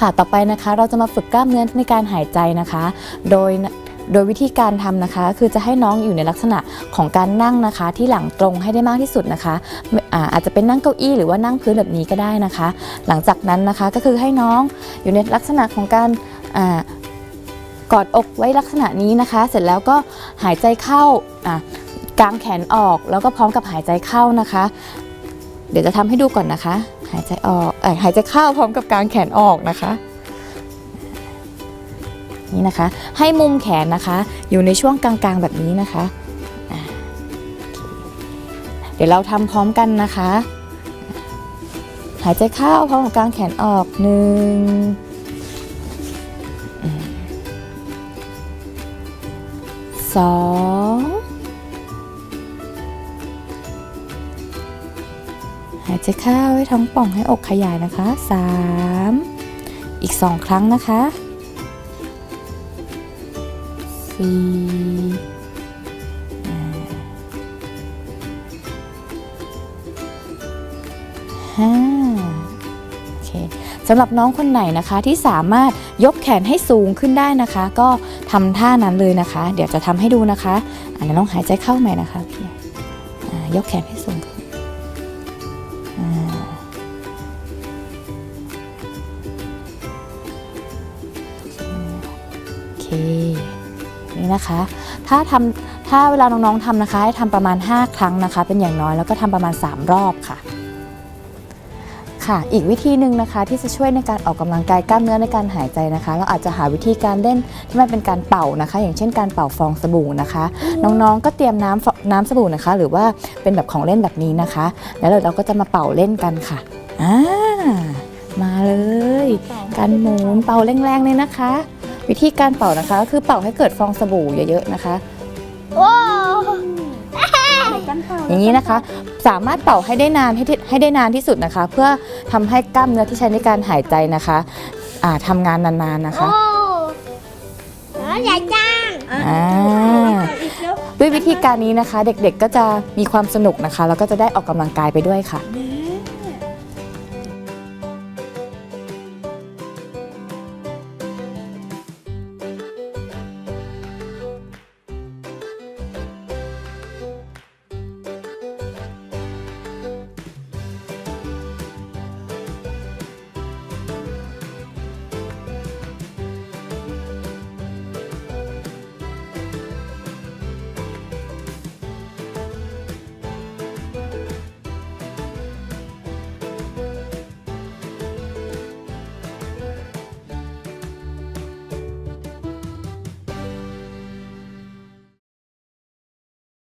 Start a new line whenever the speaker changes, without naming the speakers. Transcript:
ค่ะ ต่อไปนะคะเราจะมาฝึกกล้ามเนื้อในการหายใจนะคะ โดยโดยวิธีการทำนะคะ คือจะให้น้องอยู่ในลักษณะของการนั่งนะคะ ที่หลังตรงให้ได้มากที่สุดนะคะอาอาจจะเป็นนั่งเก้าอี้หรือว่านั่งพื้นแบบนี้ก็ได้นะคะ หลังจากนั้นนะคะก็คือให้น้องอยู่ในลักษณะของการกอดอกไว้ลักษณะนี้นะคะ เสร็จแล้วก็หายใจเข้ากางแขนออกแล้วก็พร้อมกับหายใจเข้านะคะ เดี๋ยวจะทำให้ดูก่อนนะคะ หายใจออกเอหายใจเข้าพร้อมกับกางแขนออกนะคะ นี่นะคะ ให้มุมแขนนะคะ อยู่ในช่วงกลางๆแบบนี้นะคะ เดี๋ยวเราทำพร้อมกันนะคะ หายใจเข้าพร้อมกับกางแขนออกหนึ่งสอง หายใจเข้าให้ท้องป่องให้อกขยายนะคะสามอีกสองครั้งนะคะสี่ห้าโอเคสำหรับน้องคนไหนนะคะที่สามารถยกแขนให้สูงขึ้นได้นะคะ ก็ทำท่านั้นเลยนะคะ เดี๋ยวจะทำให้ดูนะคะอันนี้ลองหายใจเข้าใหม่นะคะพี่ยกแขนให้สูงขึ้น โอเค นี่นะคะ ถ้าทำถ้าเวลาน้องๆทำนะคะ ให้ทำประมาณ 5 ครั้งนะคะ เป็นอย่างน้อยแล้วก็ทำประมาณ 3 รอบค่ะ ค่ะ อีกวิธีหนึ่งนะคะที่จะช่วยในการออกกำลังกายกล้ามเนื้อในการหายใจนะคะ เราอาจจะหาวิธีการเล่นที่มันเป็นการเป่านะคะ อย่างเช่นการเป่าฟองสบู่นะคะ น้องๆก็เตรียมน้ำน้ำสบู่นะคะ หรือว่าเป็นแบบของเล่นแบบนี้นะคะ แล้วเราก็จะมาเป่าเล่นกันค่ะอ่ามาเลย การหมุนเป่าแรงๆเลยนะคะ วิธีการเป่านะคะก็คือเป่าให้เกิดฟองสบู่เยอะๆนะคะ อย่างนี้นะคะ สามารถเป่าให้ได้นานให้ที่ให้ได้นานที่สุดนะคะ เพื่อทำให้กล้ามเนื้อที่ใช้ในการหายใจนะคะอ่าทำงานนานๆนะคะ
โอ้อ๋อใหญ่จัง
อ่าด้วยวิธีการนี้นะคะ เด็กๆก็จะมีความสนุกนะคะ แล้วก็จะได้ออกกำลังกายไปด้วยค่ะ
นี่